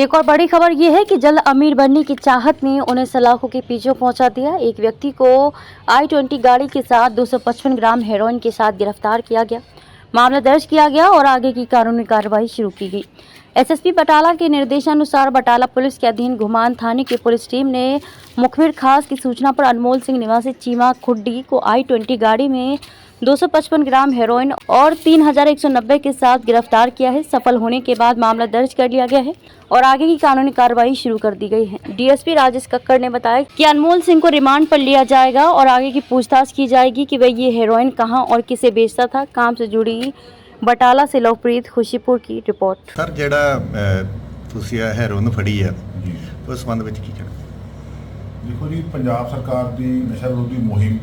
एक और बड़ी खबर ये है कि जल्द अमीर बनने की चाहत में उन्हें सलाखों के पीछे पहुँचा दिया। एक व्यक्ति को आई ट्वेंटी गाड़ी के साथ 255 ग्राम हेरोइन के साथ गिरफ़्तार किया गया। मामला दर्ज किया गया और आगे की कानूनी कार्रवाई शुरू की गई। एसएसपी बटाला के निर्देशानुसार बटाला पुलिस के अधीन घुमान थाने की पुलिस टीम ने मुखबिर खास की सूचना पर अनमोल सिंह निवासी चीमा खुड्डी को आई ट्वेंटी गाड़ी में 255 ग्राम हेरोइन और 3190 के साथ गिरफ्तार किया है सफल होने के बाद मामला दर्ज कर लिया गया है और आगे की कानूनी कार्रवाई शुरू कर दी गई है डीएसपी राजेश कक्कड़ ने बताया कि अनमोल सिंह को रिमांड पर लिया जाएगा और आगे की पूछताछ की जाएगी कि वह ये हेरोइन कहां और किसे बेचता था काम से जुड़ी बटाला से लवप्रीत खुशीपुर की रिपोर्ट ਸਰ ਜਿਹੜਾ ਅਹ, ਤੁਸੀਂ ਇਹ ਹੈਰੋਨ ਫੜੀ ਆ ਜੀ ਉਸ ਸੰਬੰਧ ਵਿੱਚ ਕੀ ਕਹਿਣਾ ਦੇਖੋ ਜੀ ਪੰਜਾਬ ਸਰਕਾਰ ਦੀ ਨਸ਼ਾ ਵਿਰੋਧੀ ਮੁਹਿੰਮ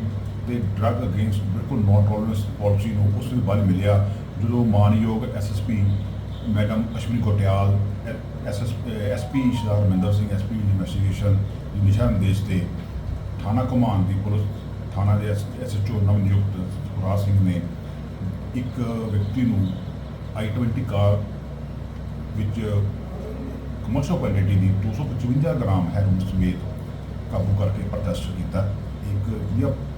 ਤੇ ਡਰੱਗ ਅਗੇਂਸਟ ਬਿਲਕੁਲ ਨੋ ਟੋਲਰੈਂਸ ਪਾਲਿਸੀ ਨੂੰ ਉਸ ਨੂੰ ਬਲ ਮਿਲਿਆ, ਜਦੋਂ ਮਾਨਯੋਗ SSP madam Ashwani Kotiyal SS SP Shri Raminder Singh SP investigation ਦੀ ਨਿਸ਼ਾ ਨਿਰਦੇਸ਼ ਤੇ ਥਾਣਾ ਕਮਾਨ ਦੀ ਪੁਲਿਸ, ਥਾਣਾ ਦੇ ਐਸਐਚਓ ਨਵ ਨਿਯੁਕਤ ਰਾਜ ਸਿੰਘ ਨੇ ਇੱਕ ਵਿਅਕਤੀ ਨੂੰ i20 ਕਾਰ ਵਿੱਚ ਕਮਰਸ਼ੀਅਲ ਕੁਆਂਟੀਟੀ ਦੀ 255 ਗ੍ਰਾਮ ਹੈਰੋਇਨ ਸਮੇਤ ਕਾਬੂ ਕਰਕੇ ਪ੍ਰਦਰਸ਼ ਕੀਤਾ। ਇੱਕ ਵਧੀਆ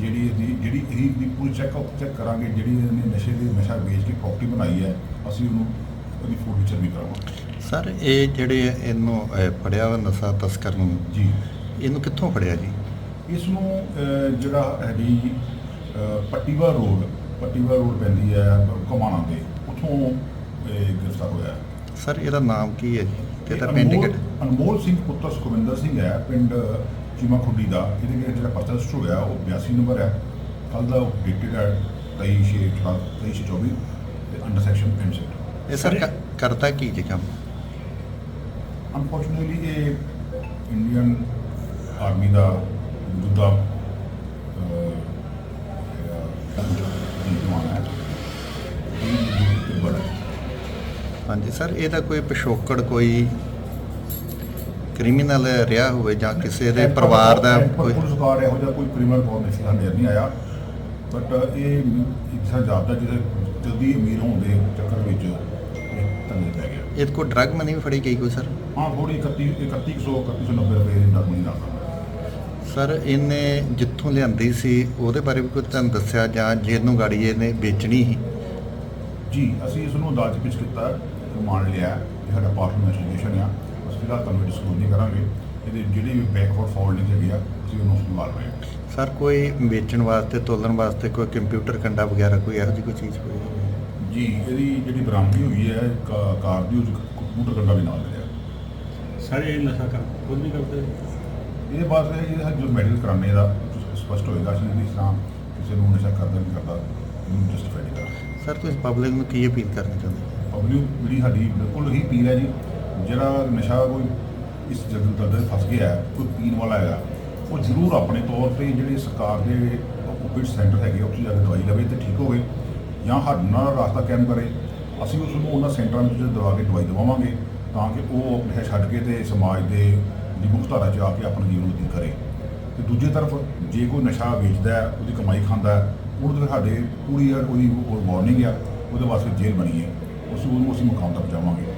ਜਿਹੜੀ ਇਹਦੀ ਜਿਹੜੀ ਇਹਦੀ ਦੀ ਪੂਰੀ ਚੈੱਕ ਚੈੱਕ ਕਰਾਂਗੇ ਜਿਹੜੀ ਇਹਨੇ ਨਸ਼ੇ ਦੇ ਨਸ਼ਾ ਵੇਚ ਕੇ ਪ੍ਰਾਪਰਟੀ ਬਣਾਈ ਹੈ ਅਸੀਂ ਉਹਨੂੰ ਉਹਦੀ ਫੂਡ ਵਿਚਰ ਵੀ ਕਰਾਂਗੇ ਸਰ ਇਹ ਜਿਹੜੇ ਇਹਨੂੰ ਫੜਿਆ ਵਾ ਨਸ਼ਾ ਤਸਕਰ ਨੂੰ ਜੀ। ਇਹਨੂੰ ਕਿੱਥੋਂ ਫੜਿਆ ਜੀ? ਇਸ ਨੂੰ ਜਿਹੜਾ ਹੈਗੀ ਪੱਟੀਵਾ ਰੋਡ ਪੱਟੀਵਾ ਰੋਡ ਪੈਂਦੀ ਹੈ ਕਮਾਣਾ ਦੇ ਉੱਥੋਂ ਗ੍ਰਿਫਤਾਰ ਹੋਇਆ। ਸਰ ਇਹਦਾ ਨਾਮ ਕੀ ਹੈ ਜੀ? ਤੇ ਇਹ ਪਿੰਡ ਅਨਮੋਲ ਸਿੰਘ ਪੁੱਤਰ ਸੁਖਵਿੰਦਰ ਸਿੰਘ ਹੈ ਪਿੰਡ ਚੀਮਾ ਖੁੱਡੀ ਦਾ ਇਹਦੇ ਕੋਲ ਜਿਹੜਾ ਪਰਚਾ ਰਜਿਸਟਰ ਹੋਇਆ ਉਹ 82 ਨੰਬਰ ਹੈ। ਕੱਲ ਦਾ ਡੇਟਡ ਹੈ 23 23 24 ਤੇ ਅੰਡਰ ਸੈਕਸ਼ਨ ਐਮਸੈਟ ਇਹ ਸਰ ਕ- ਕਰਦਾ ਕੀ ਜੀ ਕੰਮ? ਅਨਫੋਰਚੂਨੇਟਲੀ ਇਹ ਇੰਡੀਅਨ ਆਰਮੀ ਦਾ ਮੌਜੂਦਾ ਹਾਂਜੀ ਸਰ ਇਹਦਾ ਕੋਈ ਪਿਛੋਕੜ ਕੋਈ ਕ੍ਰਿਮੀਨਲ ਰਿਹਾ ਹੋਵੇ ਜਾਂ ਕਿਸੇ ਦੇ ਪਰਿਵਾਰ ਦਾ ਕੋਈ ਪੁਲਿਸ ਕਾਰ ਇਹੋ ਜਿਹਾ ਕੋਈ ਕ੍ਰਿਮੀਨਲ ਇਨਫੋਰਮੇਸ਼ਨ ਸਾਡੇ ਨਹੀਂ ਆਇਆ। ਬਟ ਇਹ ਇਨਸਾਨ ਜਾਪਦਾ ਜਿਹਦੇ ਜਲਦੀ ਅਮੀਰ ਹੋਣ ਦੇ ਚੱਕਰ ਵਿੱਚ ਤੰਗੇ ਪੈ ਗਿਆ। ਇਹ ਕੋਈ ਡਰਗ ਮਨੀ ਵੀ ਫੜੀ ਗਈ ਕੋਈ ਸਰ? ਹਾਂ ਥੋੜੀ 31 3100 3190 ਰੁਪਏ ਦੀ ਦਰਮਨੀ ਦਾ। ਸਰ ਇਹਨੇ ਜਿੱਥੋਂ ਲਿਆਂਦੀ ਸੀ ਉਹਦੇ ਬਾਰੇ ਵੀ ਕੋਈ ਤੁਹਾਨੂੰ ਦੱਸਿਆ ਜਾਂ ਜਿਹਨੂੰ ਗਾੜੀ ਇਹਨੇ ਵੇਚਣੀ ਸੀ? ਜੀ ਅਸੀਂ ਇਸ ਨੂੰ ਅਦਾਲਤ ਵਿੱਚ ਕੀਤਾ ਰਿਮਾਂਡ ਲਿਆ ਇਹ ਸਾਡਾ ਪਾਰਟ ਇਨਵੈਸਟੀਗੇਸ਼ਨ ਆ। ਅਸੀਂ ਫਿਲਹਾਲ ਤੁਹਾਨੂੰ ਡਿਸਕਲੋਜ਼ ਨਹੀਂ ਕਰਾਂਗੇ। ਇਹਦੇ ਜਿਹੜੀ ਵੀ ਬੈਕਵਰਡ ਫਾਲਟਿੰਗ ਹੈਗੀ ਆ ਅਸੀਂ ਉਹਨੂੰ ਸੰਭਾਲ ਰਹੇ ਹਾਂ ਸਰ ਕੋਈ ਵੇਚਣ ਵਾਸਤੇ ਤੋਲਣ ਵਾਸਤੇ ਕੋਈ ਕੰਪਿਊਟਰ ਕੰਡਾ ਵਗੈਰਾ ਕੋਈ ਇਹੋ ਜਿਹੀ ਕੋਈ ਚੀਜ਼ ਹੋਈ ਜੀ ਇਹਦੀ ਜਿਹੜੀ ਬਰਾਮਦੀ ਹੋਈ ਹੈ ਕਾ- ਕਾਰ ਦੀ ਉਸ ਕੰਪਿਊਟਰ ਕੰਡਾ ਵੀ ਨਾਲ ਮਿਲਿਆ। ਸਾਰੇ ਇਹ ਨਸ਼ਾ ਕਰ ਖੁਦ ਨਹੀਂ ਕਰਦੇ? ਇਹਦੇ ਬਾਅਦ ਇਹ ਜਿਹੜਾ ਜੋ ਮੈਡੀਕਲ ਕਰਾਣੇ ਦਾ ਸਪਸ਼ਟ ਹੋਏਗਾ ਅਸੀਂ ਇਸ ਤਰ੍ਹਾਂ ਕਿਸੇ ਨੂੰ ਨਸ਼ਾ ਕਰਦਾ ਨਹੀਂ ਕਰਦਾ ਇਹਨੂੰ ਜਸਟੀਫਾਈ ਨਹੀਂ ਕਰਦਾ ਸਰ ਤੁਸੀਂ ਪਬਲਿਕ ਨੂੰ ਕੀ ਅਪੀਲ ਕਰਨਾ ਚਾਹੁੰਦੇ ਪਬਲਿਕ ਜਿਹੜੀ ਸਾਡੀ ਬਿਲਕੁਲ ਹੀ ਅਪੀਲ ਹੈ ਜੀ ਜਿਹੜਾ ਨਸ਼ਾ ਕੋਈ ਇਸ ਜਗਤ ਦਰਦ ਫਸ ਗਿਆ ਹੈ, ਕੋਈ ਪੀਣ ਵਾਲਾ ਹੈਗਾ ਉਹ ਜ਼ਰੂਰ ਆਪਣੇ ਤੌਰ ਤੇ ਜਿਹੜੇ ਸਰਕਾਰ ਦੇ ਓਪੀਡ ਸੈਂਟਰ ਹੈਗੇ ਉੱਥੇ ਜਾ ਕੇ ਦਵਾਈ ਲਵੇ ਤੇ ਠੀਕ ਹੋਵੇ ਜਾਂ ਸਾਡੇ ਨਾਲ ਰਾਸਤਾ ਕਾਇਮ ਕਰੇ। ਅਸੀਂ ਉਸ ਨੂੰ ਉਹਨਾਂ ਸੈਂਟਰਾਂ ਵਿੱਚ ਦਵਾ ਕੇ ਦਵਾਈ ਦਵਾਵਾਂਗੇ ਤਾਂ ਕਿ ਉਹ ਨਸ਼ਾ ਛੱਡ ਕੇ ਤੇ ਸਮਾਜ ਦੇ ਦੀ ਮੁੱਖ ਧਾਰਾ 'ਚ ਆ ਕੇ ਆਪਣਾ ਜੀਵਨ ਬਤੀਤ ਕਰੇ। ਤੇ ਦੂਜੇ ਤਰਫ ਜੇ ਕੋਈ ਨਸ਼ਾ ਵੇਚਦਾ ਹੈ ਉਹਦੀ ਕਮਾਈ ਖਾਂਦਾ ਹੈ ਉਹਦੇ ਤੇ ਸਾਡੇ ਪੂਰੀ ਉਹਦੀ ਵਾਰਨਿੰਗ ਆ ਉਹਦੇ ਵਾਸਤੇ ਜੇਲ੍ਹ ਬਣੀ ਹੈ ਉਸ ਨੂੰ ਅਸੀਂ ਮੁਕਾਮ ਤੱਕ ਪਹੁੰਚਾਵਾਂਗੇ।